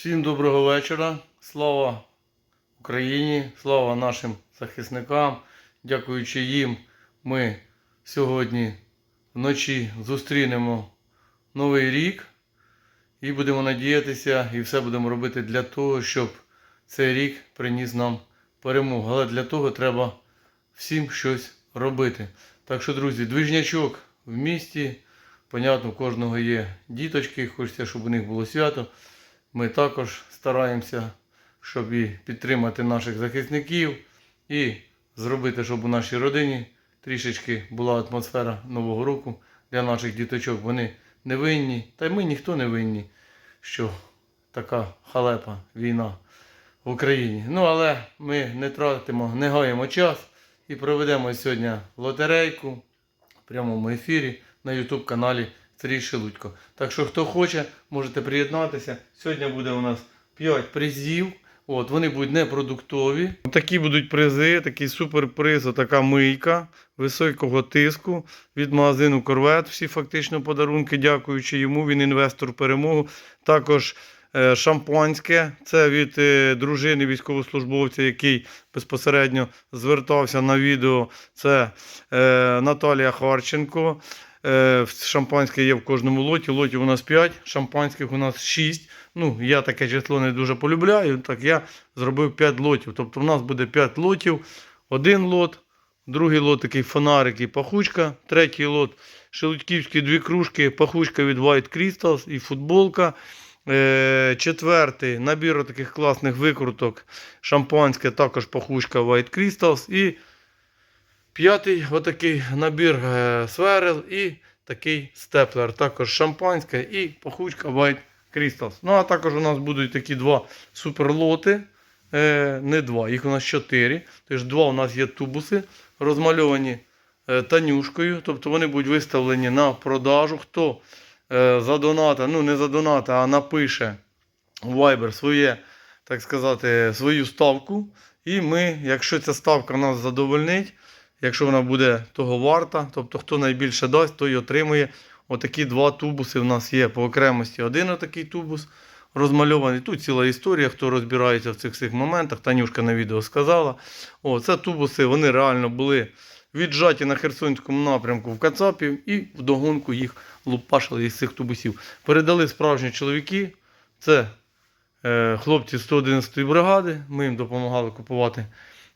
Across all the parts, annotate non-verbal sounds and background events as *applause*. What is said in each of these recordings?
Всім доброго вечора. Слава Україні, слава нашим захисникам. Дякуючи їм, ми сьогодні вночі зустрінемо Новий рік і будемо надіятися, і все будемо робити для того, щоб цей рік приніс нам перемогу. Але для того треба всім щось робити. Так що, друзі, движнячок в місті. Понятно, у кожного є діточки, хочеться, щоб у них було свято. Ми також стараємося, щоб і підтримати наших захисників, і зробити, щоб у нашій родині трішечки була атмосфера Нового року для наших діточок. Вони не винні, та й ми ніхто не винні, що така халепа війна в Україні. Ну, але ми не тратимо, не гаємо час і проведемо сьогодні лотерейку в прямому ефірі на YouTube каналі Сергій Шелудько. Так що, хто хоче, можете приєднатися. Сьогодні буде у нас 5 призів. От, вони будуть непродуктові. Такі будуть призи, такий суперприз, така мийка високого тиску від магазину Корвет. Всі фактично подарунки, дякуючи йому. Він інвестор перемогу. Також е, шампанське. Це від е, дружини військовослужбовця, який безпосередньо звертався на відео. Це е, Наталія Харченко. Е, шампанське є в кожному лоті. Лотів у нас 5, шампанських у нас 6. Ну, я таке число не дуже полюбляю, так я зробив 5 лотів. Тобто у нас буде 5 лотів. Один лот, другий лот такий фонарик і пахучка, третій лот шелудьківські дві кружки, пахучка від White Crystals і футболка. Е, четвертий набір таких класних викруток. Шампанське, також пахучка White Crystals. І П'ятий отакий набір е, сверел і такий степлер. Також шампанське і пахучка White Crystals. Ну, а також у нас будуть такі два суперлоти. Е, не два, їх у нас чотири. Тож два у нас є тубуси, розмальовані е, танюшкою. Тобто вони будуть виставлені на продажу. Хто задоната, ну не задоната, а напише в Viber своє, так сказати, свою ставку. І ми, якщо ця ставка нас задовольнить, якщо вона буде того варта, тобто хто найбільше дасть, той отримує. Отакі два тубуси в нас є по окремості. Один отакий тубус розмальований. Тут ціла історія, хто розбирається в цих всіх моментах. Танюшка на відео сказала. О, це тубуси, вони реально були віджаті на Херсонському напрямку в Кацапів і вдогонку їх лупашили із цих тубусів. Передали справжні чоловіки. Це е, хлопці 111-ї бригади. Ми їм допомагали купувати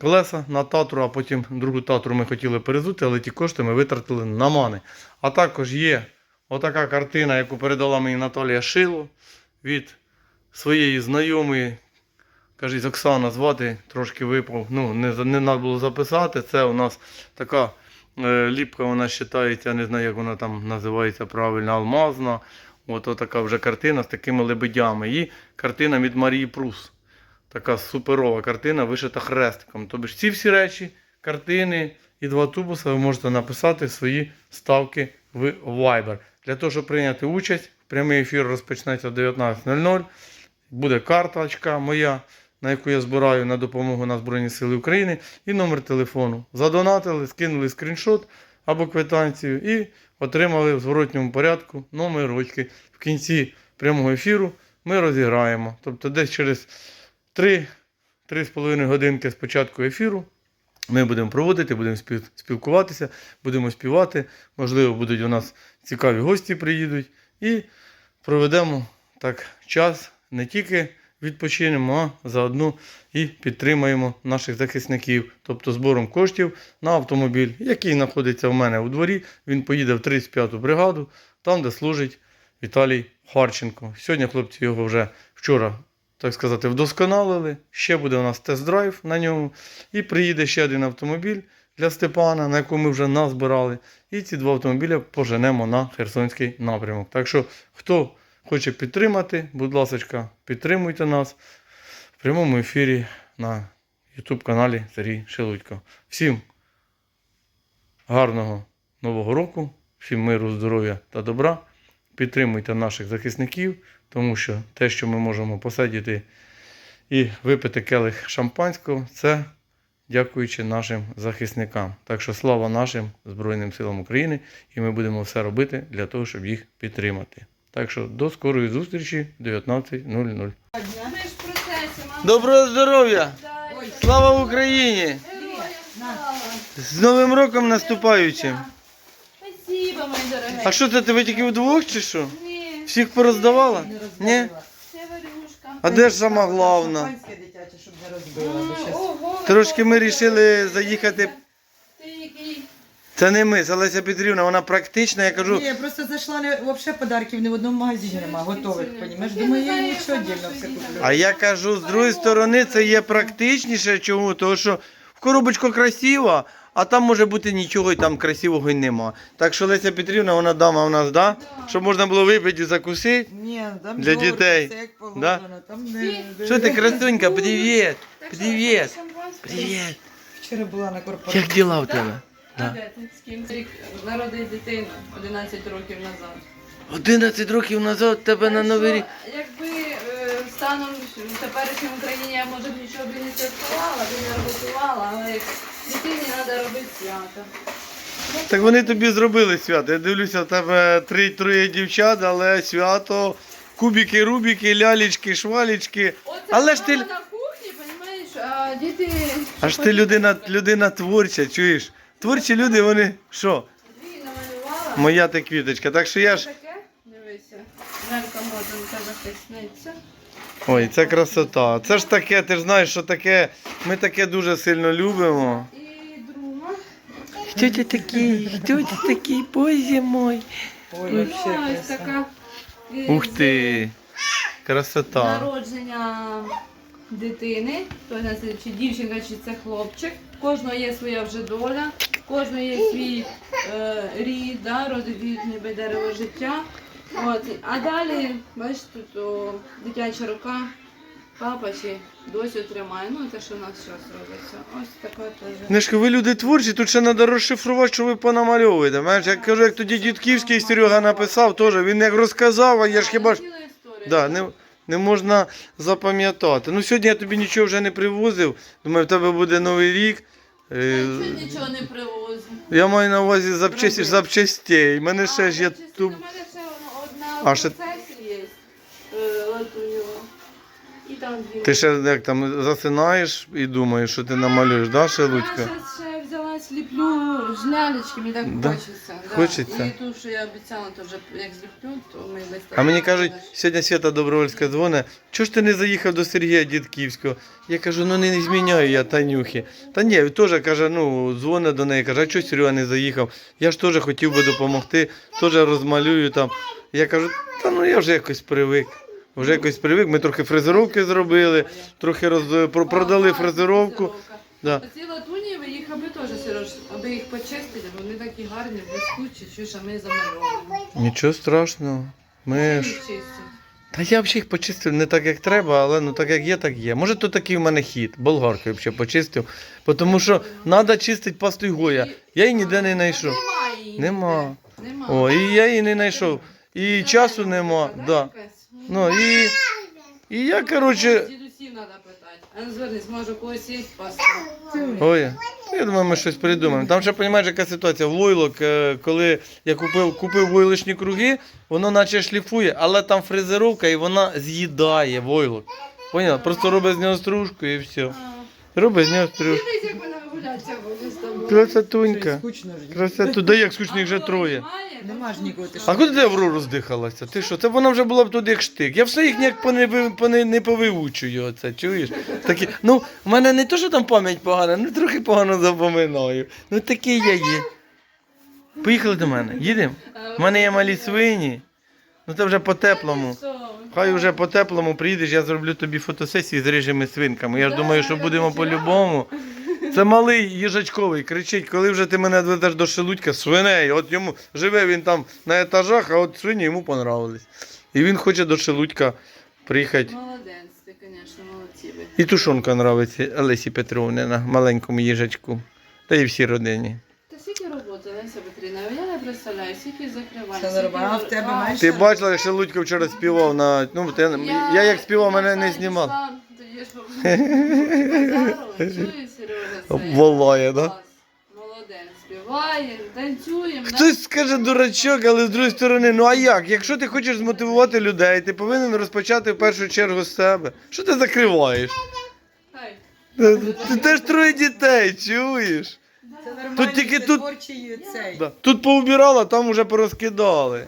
колеса на татру, а потім другу татру ми хотіли перезути, але ті кошти ми витратили на мани. А також є отака картина, яку передала мені Наталія Шило від своєї знайомої. Кажіть, Оксана звати, трошки випав. Ну, не, не треба було записати. Це у нас така е, ліпка, вона вважається, не знаю, як вона там називається правильно, алмазна. От така вже картина з такими лебедями. І картина від Марії Прус. Така суперова картина, вишита хрестиком. Тобто ці всі речі, картини і два тубуси ви можете написати свої ставки в Viber. Для того, щоб прийняти участь, прямий ефір розпочнеться о 19.00. Буде карточка моя, на яку я збираю на допомогу на Збройні Сили України, і номер телефону. Задонатили, скинули скріншот або квитанцію і отримали в зворотньому порядку номер ручки. В кінці прямого ефіру ми розіграємо. Тобто десь через 3-3,5 годинки з початку ефіру ми будемо проводити, будемо спілкуватися, будемо співати. Можливо, будуть у нас цікаві гості приїдуть. І проведемо так час не тільки відпочинемо, а заодно і підтримаємо наших захисників, тобто збором коштів на автомобіль, який знаходиться в мене у дворі. Він поїде в 35-ту бригаду, там, де служить Віталій Харченко. Сьогодні хлопці його вже вчора, так сказати, вдосконалили. Ще буде у нас тест-драйв на ньому. І приїде ще один автомобіль для Степана, на якому ми вже назбирали. І ці два автомобіля поженемо на Херсонський напрямок. Так що, хто хоче підтримати, будь ласка, підтримуйте нас в прямому ефірі на YouTube каналі Сергій Шелудько. Всім гарного нового року, всім миру, здоров'я та добра. Підтримуйте наших захисників, тому що те, що ми можемо посидіти і випити келих шампанського, це дякуючи нашим захисникам. Так що слава нашим Збройним силам України, і ми будемо все робити для того, щоб їх підтримати. Так що до скорої зустрічі 19.00. В процесі, мама. Доброго здоров'я! Слава Україні! З Новим роком наступаючим! А що це ти тільки вдвох чи що? Всіх пороздавала? Ні? це варюшка. А де ж сама головна? Шампанське дитяче, щоб не розбила. бо щас- Ого, Трошки ми вирішили заїхати. Ти який? Це не ми, це Леся Петрівна, вона практична, я кажу. Ні, я просто зайшла, не, взагалі подарків ні в одному магазині немає, готових, понімаєш? Я Думаю, не я знаю, нічого як сама все куплю. А я кажу, з другої сторони, це є практичніше. Чому? Тому що в коробочку красиво, а там може бути нічого і там красивого й нема. Так що Леся Петрівна, вона дама у нас, да? Щоб можна було випити і закусити. Ні, там Для жовте, дітей. все як положено, Да? Там не... Що ти, красунька, привіт! Привіт! Привіт! Вчора була на корпорації. Як діла у тебе? А де ти? З ким? Рік народив дитину 11 років назад. 11 років назад тебе на новий рік. Якби е, станом в теперішній Україні я може б нічого б і не святкувала, б і не роботувала, але як дитині треба робити свято. Так вони тобі зробили свято. Я дивлюся, в тебе три-троє дівчат, але свято, кубики, рубики, лялечки, швалічки. Оце Але ж ти- мама на кухні, розумієш, а діти... Аж ти людина, людина творча, чуєш? Творчі люди, вони що? Дві намалювала. Моя ти квіточка. Так що я ж. Таке, дивися, лялька може на тебе тиснеться. Ой, це красота. Це ж таке, ти ж знаєш, що таке. Ми таке дуже сильно любимо. І. Хто ти такий? Хто ти такий, боже мой? Ой, Ну, вообще ось краса. така. е, Ух ти! Красота. Народження дитини, то не чи дівчинка, чи це хлопчик. У Кожного є своя вже доля, у кожного є свій е, рід, да, родовід, ніби дерево життя. От. А далі, бачите, тут о, дитяча рука, папа чи досі тримає. Ну, те, що у нас зараз робиться. Ось таке теж. Книжка, ви люди творчі, тут ще треба розшифрувати, що ви понамальовуєте. Знаєш, я кажу, як тоді Дідківський Серега написав, теж він як розказав, а я ж хіба ж. Ціла історія. Да, не, не можна запам'ятати. Ну сьогодні я тобі нічого вже не привозив. Думаю, в тебе буде новий рік. Я Е, нічого, нічого не привозив. Я маю на увазі запчасті, запчастей. У мене ще ж А, тут. У мене ще одна А, ще- там дві. Ти ще як там засинаєш і думаєш, що ти намалюєш, да, ще Я Луцька? зараз ще взяла сліплю жлялечки, мені так Да? хочеться. Да. Хочеться? І ту, що я обіцяла, то вже як зліплю, то ми без А мені кажуть, сьогодні Свята Добровольська дзвонить, чого ж ти не заїхав до Сергія Дідківського? Я кажу, ну не зміняю я Танюхи. Та ні, він теж каже, ну, дзвонить до неї, каже, а чого Серега не заїхав? Я ж теж хотів би допомогти, теж розмалюю там. Я кажу, та ну я вже якось привик. Вже якось привик, ми трохи фрезеровки зробили, трохи роз... продали фрезеровку. Да. Ці латунєві, їх аби теж, Сереж, аби їх почистити, вони такі гарні, блискучі, чуєш, а ми замальовуємо. Нічого страшного. Ми ж. Та я взагалі їх почистив не так, як треба, але ну так як є, так є. Може, то такий в мене хід. Болгаркою взагалі почистив. Тому що треба чистити пастою Гоя. Я її ніде не знайшов. Немає її. Нема. Нема. О, і я її не знайшов. І часу нема. Да. Ну і, і я, коротше. Дідусів треба питати. А ну звернись, може когось є паста. Ой, я думаю, ми щось придумаємо. Там ще, розумієш, яка ситуація. Войлок, е, коли я купив, купив войлочні круги, воно наче шліфує, але там фрезеровка і вона з'їдає войлок. Поняла? Просто робить з нього стружку і все. Робить з нього стружку. Дивись, як вона з тобою. Красотунька. Скучно ж. Красоту. Да як скучних вже троє. Нема ж нікого, ти А куди ти Аврору здихалася? Ти що? Це вона вже була б туди як штик. Я все їх ніяк поне, поне, не повивучую оце, чуєш? Такі, ну, в мене не то, що там пам'ять погана, ну трохи погано запоминаю. Ну такий я є. Поїхали до мене. Їдемо? У мене є малі свині. Ну це вже по-теплому. Хай вже по-теплому приїдеш, я зроблю тобі фотосесію з рижими свинками. Я ж думаю, що будемо по-любому. Це малий їжачковий, кричить, коли вже ти мене доведеш до шелудька, свиней. От йому живе він там на етажах, а от свині йому понравились. І він хоче до шелудька приїхати. Молодець, ти, звісно, молодці ви. І тушонка нравиться Олесі Петровні на маленькому їжачку. Та і всій родині. Та скільки роботи, Леся Петрівна, я не представляю, скільки закривань. Це нормально, в тебе? Ти бачила, як Шелудько вчора співав на. Ну, ти- я, як співав, мене не знімав. Тоді ж Чуєш, Сережа, це *laughs* Волає, да? Молодець, співаємо, танцюємо. Хтось скаже дурачок, але з другої сторони, ну а як? Якщо ти хочеш змотивувати людей, ти повинен розпочати в першу чергу з себе. Що ти закриваєш? Хай. Ти, ти теж троє дітей, чуєш? Це нормально, Тут тільки це тут- творчий цей. Да. Тут поубирала, там уже порозкидали.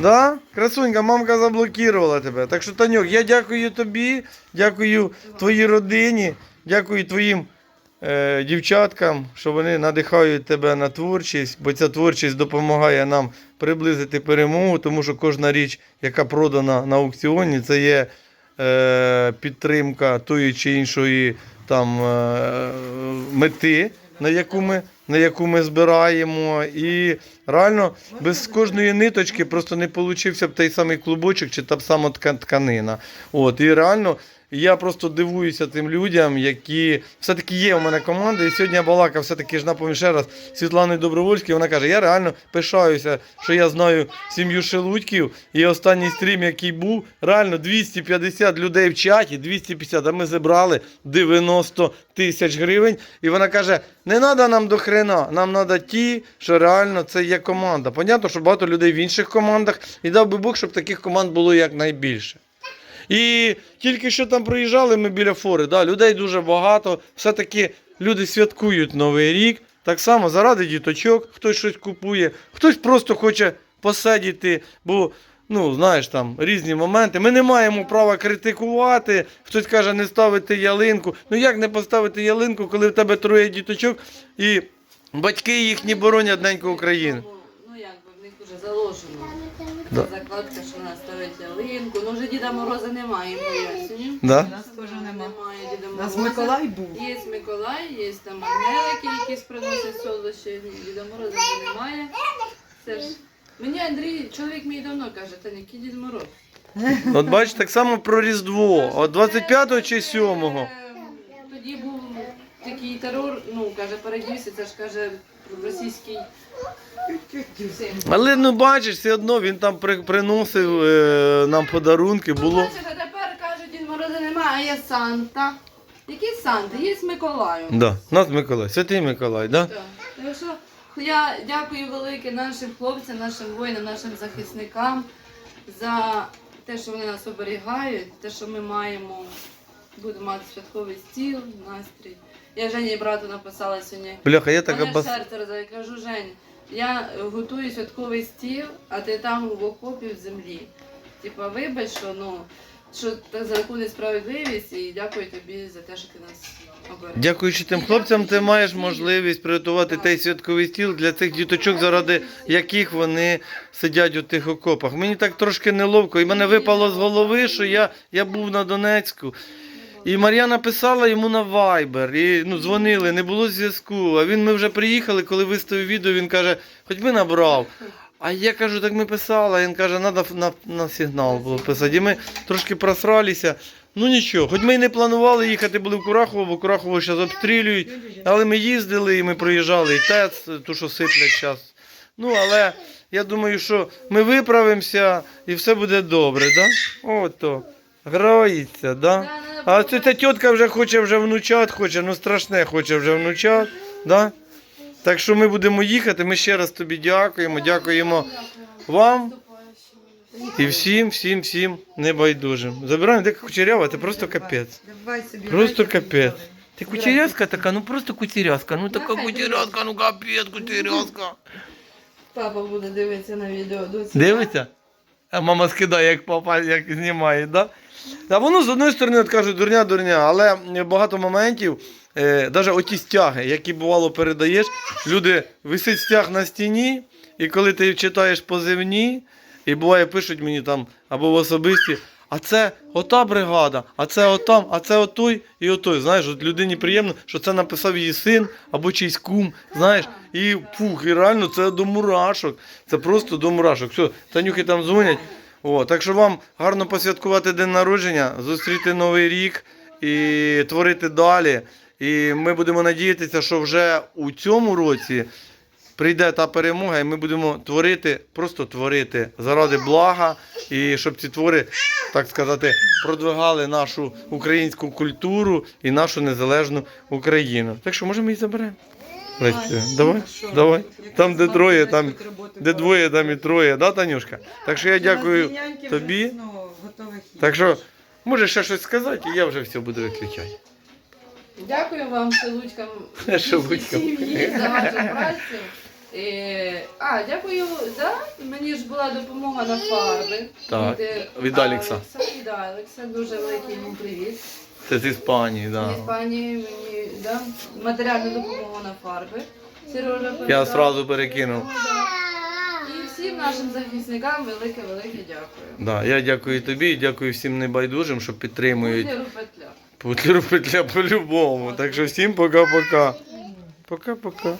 Да? Красунька, мамка заблокувала тебе. Так що, Танюк, я дякую тобі, дякую твоїй родині, дякую твоїм е, дівчаткам, що вони надихають тебе на творчість, бо ця творчість допомагає нам приблизити перемогу, тому що кожна річ, яка продана на аукціоні, це є е, підтримка тої чи іншої там, е, мети, на яку ми. На яку ми збираємо, і реально без кожної ниточки просто не получився б той самий клубочок чи та б сама тка- тканина. От, і реально я просто дивуюся тим людям, які все-таки є у мене команда. І сьогодні я балакав все-таки ж напомню ще раз Світланою Добровольською. Вона каже: я реально пишаюся, що я знаю сім'ю Шелудьків. І останній стрім, який був, реально 250 людей в чаті, 250, а ми зібрали 90 тисяч гривень. І вона каже: не треба нам до хрена, нам треба ті, що реально це є команда. Понятно, що багато людей в інших командах, і дав би Бог, щоб таких команд було якнайбільше. І тільки що там проїжджали ми біля фори, да, людей дуже багато. Все-таки люди святкують Новий рік. Так само заради діточок, хтось щось купує, хтось просто хоче посидіти, бо, ну, знаєш, там різні моменти. Ми не маємо права критикувати. Хтось каже, не ставити ялинку. Ну як не поставити ялинку, коли в тебе троє діточок і батьки їхні боронять неньку України? Ну як би в них вже заложено. Да. Закладка, що вона ставить ялинку. Ну вже Діда Мороза немає осені. Да? У нас теж. Немає Діда У Мороза. нас Миколай був. Є Миколай, є там ангелики, якісь приносять солодощі. Діда Мороза вже немає. Це ж мені Андрій, чоловік мій давно каже, та який Дід Мороз. От бачиш, так само про Різдво. От 25 чи 7? Е, Тоді був такий терор, ну каже, передівся, це ж каже російський. Але ну бачиш, все одно він там при, приносив е, нам подарунки. Ну, Було. бачиш, а тепер кажуть, Дід Мороза немає, а є Санта. Який Санта? Є Миколаю. Да, нас Миколай, святий Миколай, да? Так. Так що я дякую велике нашим хлопцям, нашим воїнам, нашим захисникам за те, що вони нас оберігають, те, що ми маємо, будемо мати святковий стіл, настрій. Я Жені брату написала сьогодні. Бляха, я так Мене обас... серце розриває. Я кажу, Жень, я готую святковий стіл, а ти там в окопі в землі. Типа, вибач, що ну що так за яку несправедливість, і дякую тобі за те, що ти нас оберігаєш. Дякуючи тим хлопцям, ти маєш можливість приготувати той святковий стіл для цих діточок, заради яких вони сидять у тих окопах. Мені так трошки неловко, і мене випало з голови, що я, я був на Донецьку. І Мар'яна писала йому на Viber, і ну, дзвонили, не було зв'язку. А він ми вже приїхали, коли виставив відео, він каже, хоч би набрав. А я кажу, так ми писали. Він каже, треба на, на сигнал було писати. І ми трошки просралися. Ну нічого, хоч ми і не планували їхати, були в Курахово, бо Курахово зараз обстрілюють. Але ми їздили і ми проїжджали і ТЕЦ, ту, що сиплять зараз. Ну, але я думаю, що ми виправимося і все буде добре, да? Ото. Грається, да? А це ця тітка вже хоче вже внучат, хоче, ну страшне хоче вже внучат, да? Так що ми будемо їхати. Ми ще раз тобі дякуємо, дякуємо вам і всім, всім, всім небайдужим. Забираємо, де кучерява, це просто капець. Просто капець. Ти кучерявська така, ну просто кучерявська, ну така Нехай кучерявська, ну капець, кучерявська. Папа буде дивитися на відео. Дивиться? А мама скидає, як папа як знімає, да? А воно з одної сторони кажуть, дурня, дурня, але багато моментів, е, навіть оті стяги, які бувало передаєш, люди висить стяг на стіні, і коли ти читаєш позивні, і буває, пишуть мені там або в особисті, а це ота бригада, а це отам, а це отой і отой. Знаєш, от людині приємно, що це написав її син або чийсь кум. Знаєш, і фух, і реально це до мурашок. Це просто до мурашок. Все, Танюхи там дзвонять. О, так що вам гарно посвяткувати день народження, зустріти новий рік і творити далі. І ми будемо надіятися, що вже у цьому році прийде та перемога, і ми будемо творити, просто творити заради блага, і щоб ці твори, так сказати, продвигали нашу українську культуру і нашу незалежну Україну. Так що може ми її заберемо. Настя, давай, давай. Там, де троє, там, Де двоє, там і троє, да, Танюшка? Так що я дякую тобі. Ну. Так що, можеш ще щось сказати, і я вже все буду виключати. Дякую вам, шелудькам, *laughs* Шелудькам. сім'ї за вашу працю. Е, а, дякую, да? мені ж була допомога на фарби. Так, е, від Алекса. Від Алекса, дуже великий йому привіт. Це з Іспанії, В да. Іспанії мені да, матеріальну допомогу на фарби. Сережа Я передав. одразу перекинув. І всім нашим захисникам велике-велике дякую. Да, я дякую тобі і дякую всім небайдужим, що підтримують Путлеру петля. Путлеру петля по-любому. Так що всім пока-пока. Пока-пока.